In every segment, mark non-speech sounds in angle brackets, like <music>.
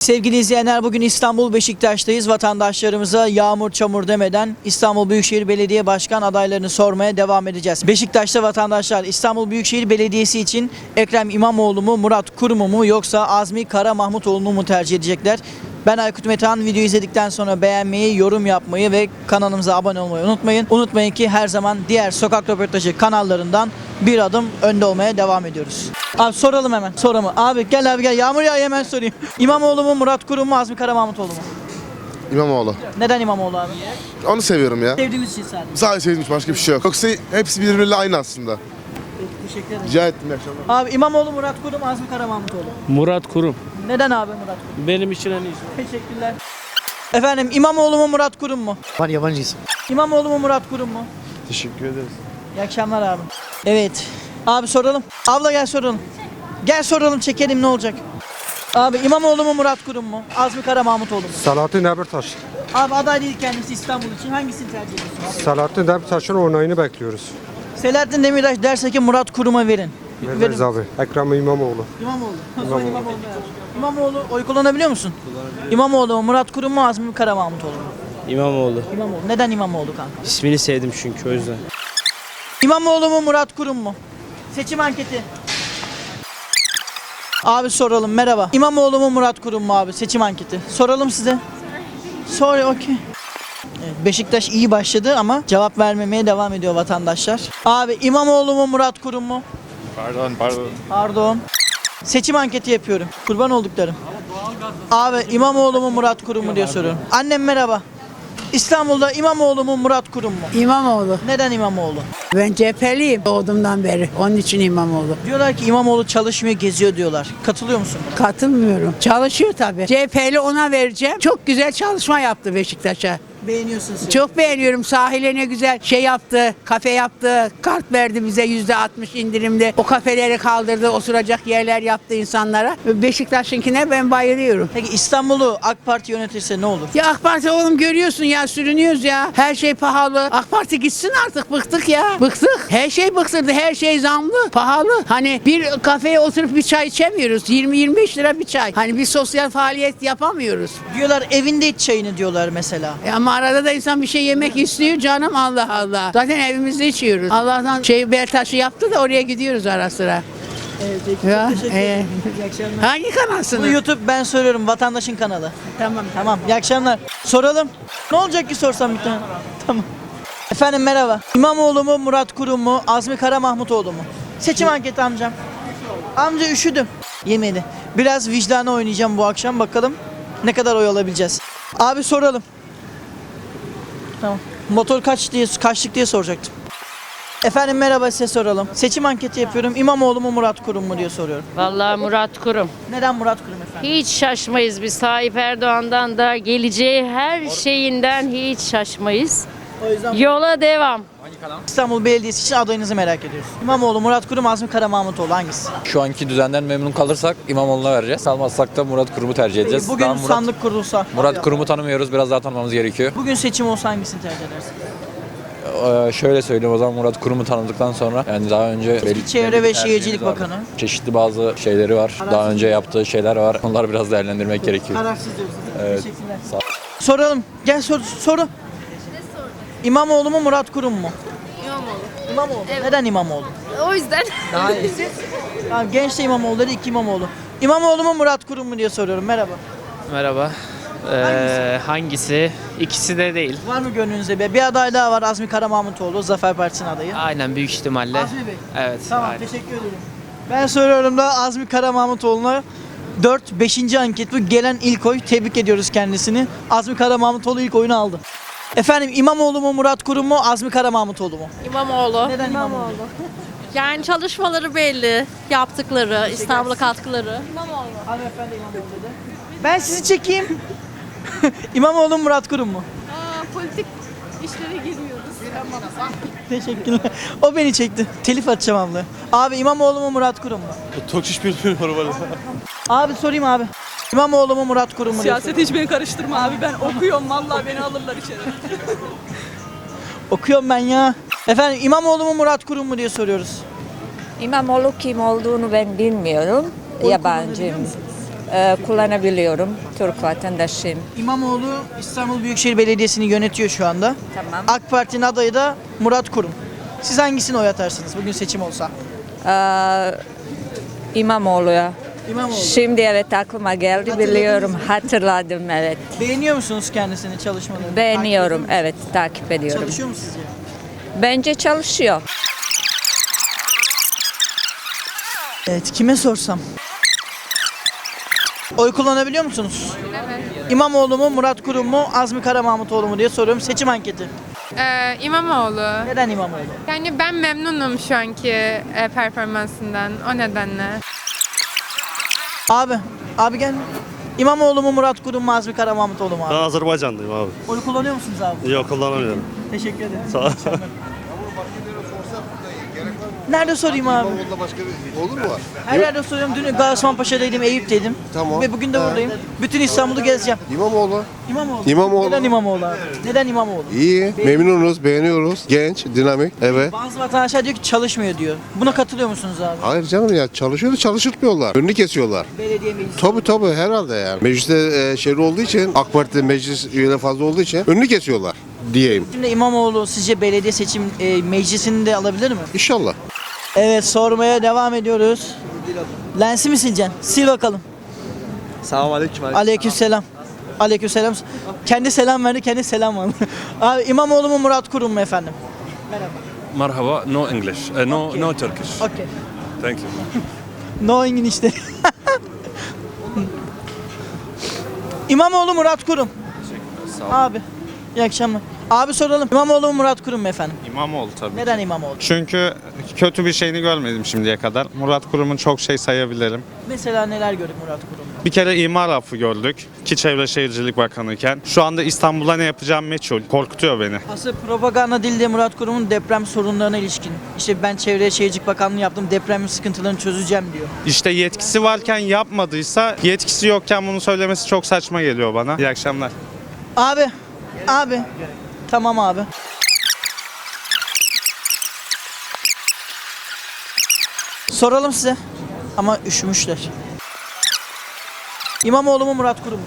Sevgili izleyenler bugün İstanbul Beşiktaş'tayız. Vatandaşlarımıza yağmur çamur demeden İstanbul Büyükşehir Belediye Başkan adaylarını sormaya devam edeceğiz. Beşiktaş'ta vatandaşlar İstanbul Büyükşehir Belediyesi için Ekrem İmamoğlu mu, Murat Kurum mu yoksa Azmi Kara Mahmutoğlu'nu mu tercih edecekler? Ben Aykut Metehan. Videoyu izledikten sonra beğenmeyi, yorum yapmayı ve kanalımıza abone olmayı unutmayın. Unutmayın ki her zaman diğer sokak röportajı kanallarından bir adım önde olmaya devam ediyoruz. Abi soralım hemen. Soralım. Abi gel abi gel. Yağmur yağıyor hemen sorayım. İmamoğlu mu, Murat Kurum mu, Azmi Kara Mahmutoğlu mu? İmamoğlu. Neden İmamoğlu abi? Onu seviyorum ya. Sevdiğimiz için sadece. Sadece sevdiğim başka bir şey yok. Yoksa hepsi birbiriyle aynı aslında. Teşekkür ederim. Rica ettim iyi akşamlar. Abi İmamoğlu, Murat Kurum, Azmi Kara Mahmutoğlu. Murat Kurum. Neden abi Murat Kurum? Benim için en iyisi. Teşekkürler. Efendim İmamoğlu mu, Murat Kurum mu? Var yabancı isim. İmamoğlu mu, Murat Kurum mu? Teşekkür ederiz. İyi akşamlar abi. Evet. Abi soralım. Abla gel soralım. Gel soralım çekelim ne olacak? Abi İmamoğlu mu Murat Kurum mu? Azmi Kara Mahmutoğlu mu? Selahattin Demirtaş. Abi aday değil kendisi İstanbul için. Hangisini tercih ediyorsun? Selahattin Demirtaş'ın onayını bekliyoruz. Selahattin Demirtaş derse ki Murat Kurum'a verin. Veririz abi. Ekrem İmamoğlu. İmamoğlu. <laughs> İmamoğlu. İmamoğlu. İmamoğlu oy kullanabiliyor musun? İmamoğlu mu Murat Kurum mu Azmi Kara Mahmutoğlu mu? İmamoğlu. İmamoğlu. Neden İmamoğlu kanka? İsmini sevdim çünkü o yüzden. İmamoğlu mu Murat Kurum mu? Seçim anketi. Abi soralım merhaba. İmamoğlu mu Murat Kurum mu abi? Seçim anketi. Soralım size. Sor okey. Evet, Beşiktaş iyi başladı ama cevap vermemeye devam ediyor vatandaşlar. Abi İmamoğlu mu Murat Kurum mu? Pardon pardon. Pardon. Seçim anketi yapıyorum. Kurban olduklarım. Abi İmamoğlu mu Murat Kurum mu diye soruyorum. Annem merhaba. İstanbul'da İmamoğlu mu Murat Kurum mu? İmamoğlu. Neden İmamoğlu? Ben CHP'liyim doğduğumdan beri. Onun için İmamoğlu. Diyorlar ki İmamoğlu çalışmıyor, geziyor diyorlar. Katılıyor musun? Katılmıyorum. Çalışıyor tabii. CHP'li ona vereceğim. Çok güzel çalışma yaptı Beşiktaş'a. Beğeniyorsun sen. Çok beğeniyorum. Sahile ne güzel şey yaptı. Kafe yaptı. Kart verdi bize yüzde 60 indirimli. O kafeleri kaldırdı. Oturacak yerler yaptı insanlara. Beşiktaş'ınkine ben bayılıyorum. Peki İstanbul'u AK Parti yönetirse ne olur? Ya AK Parti oğlum görüyorsun ya sürünüyoruz ya. Her şey pahalı. AK Parti gitsin artık bıktık ya. Bıktık. Her şey bıktırdı. Her şey zamlı. Pahalı. Hani bir kafeye oturup bir çay içemiyoruz. 20-25 lira bir çay. Hani bir sosyal faaliyet yapamıyoruz. Diyorlar evinde iç çayını diyorlar mesela. E ama arada da insan bir şey yemek istiyor canım Allah Allah. Zaten evimizde içiyoruz. Allah'tan şey Bertaş'ı yaptı da oraya gidiyoruz ara sıra. Evet, peki. Ya, Çok teşekkür e, ederim. İyi akşamlar. Hangi Bu kanalsınız? YouTube ben soruyorum vatandaşın kanalı. Tamam. Tamam. İyi akşamlar. Soralım. Ne olacak ki sorsam bir tane? Tamam. Efendim merhaba. İmamoğlu mu Murat Kurum mu Azmi Kara Mahmutoğlu mu? Seçim anketi amcam. Amca üşüdüm. Yemedi. Biraz vicdanı oynayacağım bu akşam bakalım ne kadar oy alabileceğiz. Abi soralım. Tamam. Motor kaç diye kaçlık diye soracaktım. Efendim merhaba size soralım. Seçim anketi yapıyorum. İmamoğlu mu Murat Kurum mu diye soruyorum. Vallahi Murat Kurum. Neden Murat Kurum efendim? Hiç şaşmayız biz Tayyip Erdoğan'dan da geleceği her şeyinden hiç şaşmayız. O yüzden Yola devam. İstanbul Belediyesi için adayınızı merak ediyoruz. İmamoğlu, Murat Kurum, Azmi Kara Mahmutoğlu hangisi? Şu anki düzenden memnun kalırsak İmamoğlu'na vereceğiz. Kalmazsak da Murat Kurum'u tercih edeceğiz. Bugün Daha Murat, sandık kurulsa, Murat Kurum'u tanımıyoruz. Biraz daha tanımamız gerekiyor. bugün seçim olsa hangisini tercih edersin? Ee, şöyle söyleyeyim o zaman Murat Kurum'u tanıdıktan sonra yani daha önce belli- Çevre ve Şehircilik. Bakanı. Çeşitli bazı şeyleri var. Daha önce yaptığı şeyler var. Onları biraz değerlendirmek gerekiyor. Kararsız diyorsun. Evet. Teşekkürler. Sağ. Soralım. Gel sor, soru. İmamoğlu mu Murat Kurum mu? İmamoğlu. İmamoğlu. Neden İmamoğlu? O yüzden Tamam, genç de İmamoğlu dedi, iki İmamoğlu. İmamoğlu mu Murat Kurum mu diye soruyorum. Merhaba. Merhaba. Ee, hangisi? İkisi de değil. Var mı gönlünüzde bir, bir aday daha var Azmi Kara Mahmutoğlu, Zafer Partisi'nin adayı. Aynen büyük ihtimalle. Azmi Bey. Evet. Tamam aynen. teşekkür ederim. Ben soruyorum da Azmi Kara Mahmutoğlu'na 4 5. anket bu gelen ilk oy. Tebrik ediyoruz kendisini. Azmi Kara Mahmutoğlu ilk oyunu aldı. Efendim İmamoğlu mu Murat Kurum mu Azmi Kara Mahmutoğlu mu? İmamoğlu. Neden İmamoğlu? Yani çalışmaları belli, yaptıkları, İstanbul'a katkıları. İmamoğlu. Hanımefendi İmamoğlu dedi. Ben sizi çekeyim. <laughs> İmamoğlu mu Murat Kurum mu? Aa, politik işlere girmiyoruz. Teşekkürler. O beni çekti. Telif atacağım abla. Abi İmamoğlu mu Murat Kurum mu? Çok şişmiş bir var. Abi sorayım abi. İmamoğlu mu Murat Kurum mu? Siyaset hiç beni karıştırma abi. Ben okuyorum vallahi beni alırlar içeri. Okuyorum ben ya. Efendim İmamoğlu mu Murat Kurum mu diye soruyoruz. İmamoğlu kim olduğunu ben bilmiyorum. Oy Yabancıyım. kullanabiliyor musunuz? e, kullanabiliyorum. Türk vatandaşıyım. İmamoğlu İstanbul Büyükşehir Belediyesi'ni yönetiyor şu anda. Tamam. AK Parti'nin adayı da Murat Kurum. Siz hangisine oy atarsınız bugün seçim olsa? Ee, İmamoğlu'ya. İmamoğlu. Şimdi evet aklıma geldi biliyorum. Hatırladım evet. Beğeniyor musunuz kendisini çalışmalarını? Beğeniyorum Takip ediyor evet takip musunuz? ediyorum. Çalışıyor mu sizce? Bence çalışıyor. Evet kime sorsam? Oy kullanabiliyor musunuz? Evet. İmamoğlu mu, Murat Kurum mu, Azmi Kara Mahmutoğlu mu diye soruyorum. Seçim anketi. Ee, İmamoğlu. Neden İmamoğlu? Yani ben memnunum şu anki e, performansından. O nedenle. Abi, abi gel. İmamoğlu mu, Murat Kurum mu, Azmi Kara Mahmutoğlu mu abi? Azerbaycanlıyım abi. Oy kullanıyor musunuz abi? Yok kullanamıyorum. Teşekkür ederim. Sağ ol. Nerede sorayım abi? başka bir olur mu var? Her yerde soruyorum. Dün Gaziosmanpaşa'daydım, Eyüp'teydim. Tamam. Ve bugün de buradayım. Bütün İstanbul'u gezeceğim. İmamoğlu. İmamoğlu. İmamoğlu. Neden İmamoğlu abi? Neden İmamoğlu? İyi, memnunuz, beğeniyoruz. Genç, dinamik. Evet. Bazı vatandaşlar diyor ki çalışmıyor diyor. Buna katılıyor musunuz abi? Hayır canım ya çalışıyor da çalıştırmıyorlar. Önünü kesiyorlar. Belediye meclisi. Tabii tabii herhalde yani. Mecliste e, şey olduğu için AK Parti meclis üyeleri fazla olduğu için önünü kesiyorlar diyeyim. Şimdi İmamoğlu sizce belediye seçim e, meclisini de alabilir mi? İnşallah. Evet sormaya devam ediyoruz. Lensi mi sileceksin? Sil bakalım. Selamun aleyküm. Aleykümselam. Aleykümselam. Kendi selam verdi, kendi selam aldı. <laughs> Abi İmamoğlu mu Murat Kurum mu efendim? Merhaba. No English. Uh, no Okay. no Turkish. Okey. Thank you. <laughs> No işte. <laughs> İmamoğlu Murat Kurum. Abi. İyi akşamlar. Abi soralım. İmamoğlu mu Murat Kurum mu efendim? İmamoğlu tabii. Neden İmamoğlu? Çünkü kötü bir şeyini görmedim şimdiye kadar. Murat Kurum'un çok şey sayabilirim. Mesela neler gördük Murat Kurum'da? Bir kere imar affı gördük ki Çevre Şehircilik Bakanı iken. Şu anda İstanbul'a ne yapacağım meçhul. Korkutuyor beni. Asıl propaganda dilde Murat Kurum'un deprem sorunlarına ilişkin. İşte ben Çevre Şehircilik Bakanlığı yaptım, deprem sıkıntılarını çözeceğim diyor. İşte yetkisi varken yapmadıysa yetkisi yokken bunu söylemesi çok saçma geliyor bana. İyi akşamlar. Abi, abi. Tamam abi. Soralım size. Ama üşümüşler. İmamoğlu mu Murat Kurum mu?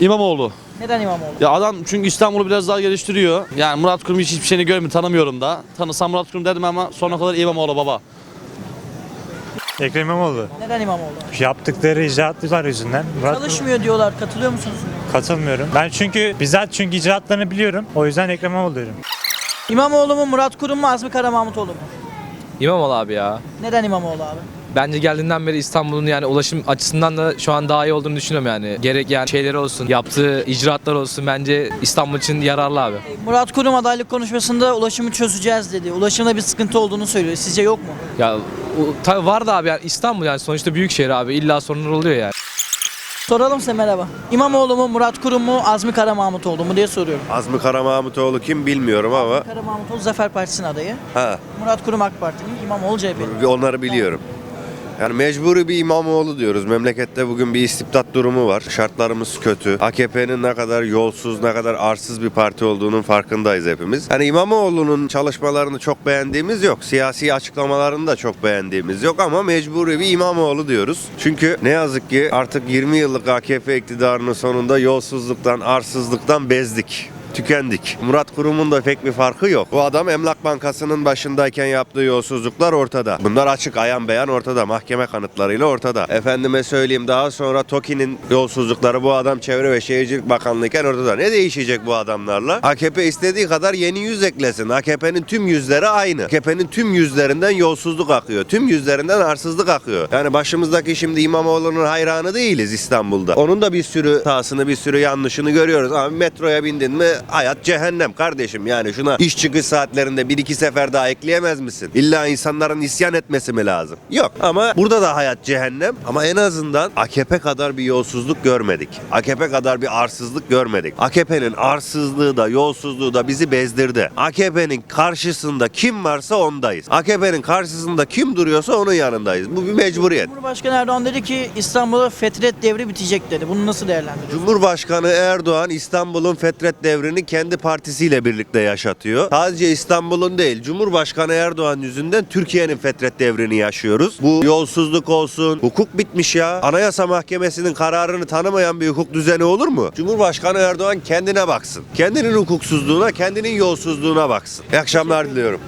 İmamoğlu. Neden İmamoğlu? Ya adam çünkü İstanbul'u biraz daha geliştiriyor. Yani Murat Kurum hiç hiçbir şeyini görmüyorum, tanımıyorum da. Tanısam Murat Kurum dedim ama sonuna kadar İmamoğlu baba. Ekrem İmamoğlu. Neden İmamoğlu? Yaptıkları icraatlar yüzünden. Çalışmıyor diyorlar. Katılıyor musunuz? Katılmıyorum. Ben çünkü bizzat çünkü icraatlarını biliyorum. O yüzden Ekrem İmamoğlu diyorum. İmamoğlu mu Murat Kurum mu Azmi Kara Mahmutoğlu mu? İmamoğlu abi ya. Neden İmamoğlu abi? Bence geldiğinden beri İstanbul'un yani ulaşım açısından da şu an daha iyi olduğunu düşünüyorum yani. Gerek yani şeyleri olsun, yaptığı icraatlar olsun bence İstanbul için yararlı abi. Murat Kurum adaylık konuşmasında ulaşımı çözeceğiz dedi. Ulaşımda bir sıkıntı olduğunu söylüyor. Sizce yok mu? Ya o, tabii var da abi yani İstanbul yani sonuçta büyük şehir abi illa sorunlar oluyor yani. Soralım size merhaba. İmamoğlu mu Murat Kurum mu Azmi Kara Mahmutoğlu mu diye soruyorum. Azmi Kara Mahmutoğlu kim bilmiyorum ama Kara Mahmutoğlu Zafer Partisi'nin adayı. ha Murat Kurum AK Parti'nin, İmamoğlu CHP'nin. onları biliyorum. Yani mecburi bir İmamoğlu diyoruz. Memlekette bugün bir istibdat durumu var. Şartlarımız kötü. AKP'nin ne kadar yolsuz, ne kadar arsız bir parti olduğunun farkındayız hepimiz. Yani İmamoğlu'nun çalışmalarını çok beğendiğimiz yok. Siyasi açıklamalarını da çok beğendiğimiz yok ama mecburi bir İmamoğlu diyoruz. Çünkü ne yazık ki artık 20 yıllık AKP iktidarının sonunda yolsuzluktan, arsızlıktan bezdik tükendik. Murat Kurum'un da pek bir farkı yok. Bu adam Emlak Bankası'nın başındayken yaptığı yolsuzluklar ortada. Bunlar açık ayan beyan ortada. Mahkeme kanıtlarıyla ortada. Efendime söyleyeyim daha sonra TOKİ'nin yolsuzlukları bu adam Çevre ve Şehircilik Bakanlığı'yken ortada. Ne değişecek bu adamlarla? AKP istediği kadar yeni yüz eklesin. AKP'nin tüm yüzleri aynı. AKP'nin tüm yüzlerinden yolsuzluk akıyor. Tüm yüzlerinden arsızlık akıyor. Yani başımızdaki şimdi İmamoğlu'nun hayranı değiliz İstanbul'da. Onun da bir sürü hatasını bir sürü yanlışını görüyoruz. Ama metroya bindin mi hayat cehennem kardeşim. Yani şuna iş çıkış saatlerinde bir iki sefer daha ekleyemez misin? İlla insanların isyan etmesi mi lazım? Yok ama burada da hayat cehennem. Ama en azından AKP kadar bir yolsuzluk görmedik. AKP kadar bir arsızlık görmedik. AKP'nin arsızlığı da yolsuzluğu da bizi bezdirdi. AKP'nin karşısında kim varsa ondayız. AKP'nin karşısında kim duruyorsa onun yanındayız. Bu bir mecburiyet. Cumhurbaşkanı Erdoğan dedi ki İstanbul'da fetret devri bitecek dedi. Bunu nasıl değerlendiriyorsunuz? Cumhurbaşkanı Erdoğan İstanbul'un fetret devrini hayallerini kendi partisiyle birlikte yaşatıyor. Sadece İstanbul'un değil, Cumhurbaşkanı Erdoğan yüzünden Türkiye'nin fetret devrini yaşıyoruz. Bu yolsuzluk olsun, hukuk bitmiş ya. Anayasa Mahkemesi'nin kararını tanımayan bir hukuk düzeni olur mu? Cumhurbaşkanı Erdoğan kendine baksın. Kendinin hukuksuzluğuna, kendinin yolsuzluğuna baksın. İyi akşamlar diliyorum.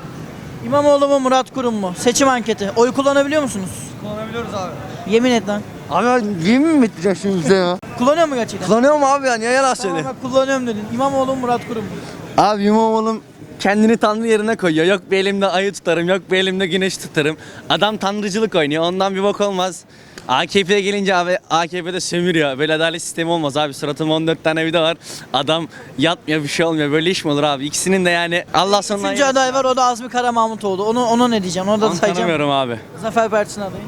İmamoğlu mu Murat Kurum mu? Seçim anketi. Oy kullanabiliyor musunuz? Kullanabiliyoruz abi. Yemin et lan. Abi yemin mi edeceksin bize ya? Kullanıyor mu gerçekten? Kullanıyorum abi ya niye yalan Tamam bak kullanıyorum dedin. İmamoğlu mu Murat Kurum mu? Abi İmamoğlu'm kendini tanrı yerine koyuyor. Yok bir elimde ayı tutarım, yok bir elimde güneş tutarım. Adam tanrıcılık oynuyor. Ondan bir bok olmaz. AKP'ye gelince abi AKP'de sömürüyor. Böyle adalet sistemi olmaz abi. Suratımda 14 tane video var. Adam yatmıyor bir şey olmuyor. Böyle iş mi olur abi? İkisinin de yani Allah sonuna Üçüncü aday var o da Azmi Kara Mahmutoğlu. Onu, ona ne diyeceğim? Onu da Onu sayacağım. tanımıyorum abi. Zafer Partisi'nin adayı.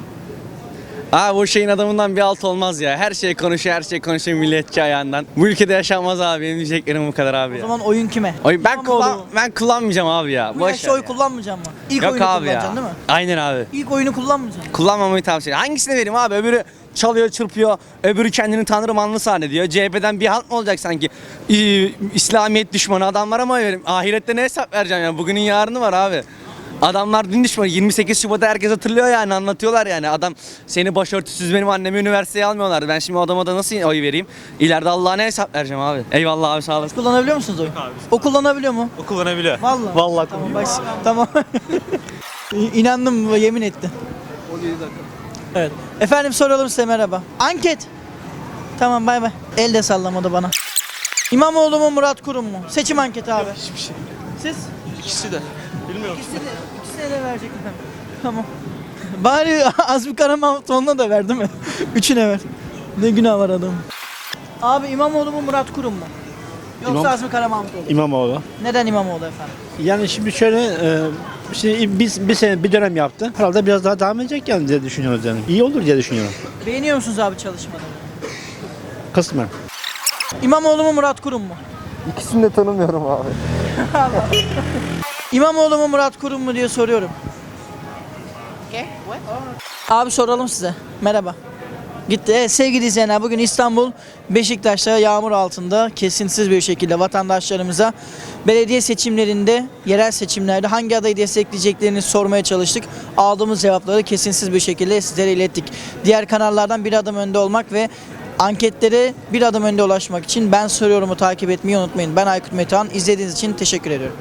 Abi bu şeyin adamından bir alt olmaz ya. Her şey konuşuyor, her şey konuşuyor milliyetçi ayağından. Bu ülkede yaşanmaz abi. Benim diyeceklerim bu kadar abi O ya. zaman oyun kime? Oy ben İmamoğlu kullan ben kullanmayacağım abi ya. Bu Boş yaşta ver oy ya. kullanmayacağım mı? İlk Yok oyunu abi kullanacaksın ya. değil mi? Aynen abi. İlk oyunu kullanmayacaksın. Kullanmamayı tavsiye ederim. Hangisini vereyim abi? Öbürü çalıyor, çırpıyor. Öbürü kendini tanrı manlı zannediyor. CHP'den bir halt mı olacak sanki? Ee, İslamiyet düşmanı adamlara mı oy vereyim? Ahirette ne hesap vereceğim ya? Bugünün yarını var abi. Adamlar din düşmanı. 28 Şubat'ı herkes hatırlıyor yani anlatıyorlar yani. Adam seni başörtüsüz benim annemi üniversiteye almıyorlardı. Ben şimdi o adama da nasıl oy vereyim? İleride Allah'a ne hesap vereceğim abi? Eyvallah abi sağ olasın. Kullanabiliyor musunuz oy? O kullanabiliyor mu? O kullanabiliyor. Vallahi. Vallahi Tamam bak tamam. <laughs> İnandım yemin etti. Evet. Efendim soralım size merhaba. Anket. Tamam bay bay. El de sallamadı bana. İmamoğlu mu Murat Kurum mu? Seçim anketi abi. Hiçbir şey. Siz? İkisi de. Bilmiyorum. İkisine, ikisine de verecektim. Tamam. <laughs> Bari Azmi Karamahmutoğlu'na da ver değil mi? <laughs> Üçüne ver. Ne günah var adamın. Abi İmamoğlu mu Murat Kurum mu? Yoksa İmam- Azmi Karamahmutoğlu. İmamoğlu. Neden İmamoğlu efendim? Yani şimdi şöyle e, şimdi biz bir sene bir dönem yaptı. Herhalde biraz daha devam edecek yani diye düşünüyoruz yani. İyi olur diye düşünüyorum. Beğeniyor musunuz abi çalışmaları? Kısmen. İmamoğlu mu Murat Kurum mu? İkisini de tanımıyorum abi. <laughs> İmamoğlu mu Murat Kurum mu diye soruyorum. Abi soralım size. Merhaba. Gitti. Evet, sevgili izleyenler bugün İstanbul Beşiktaş'ta yağmur altında kesintisiz bir şekilde vatandaşlarımıza belediye seçimlerinde, yerel seçimlerde hangi adayı destekleyeceklerini sormaya çalıştık. Aldığımız cevapları kesintisiz bir şekilde sizlere ilettik. Diğer kanallardan bir adım önde olmak ve anketlere bir adım önde ulaşmak için ben soruyorumu takip etmeyi unutmayın. Ben Aykut Metehan. İzlediğiniz için teşekkür ediyorum.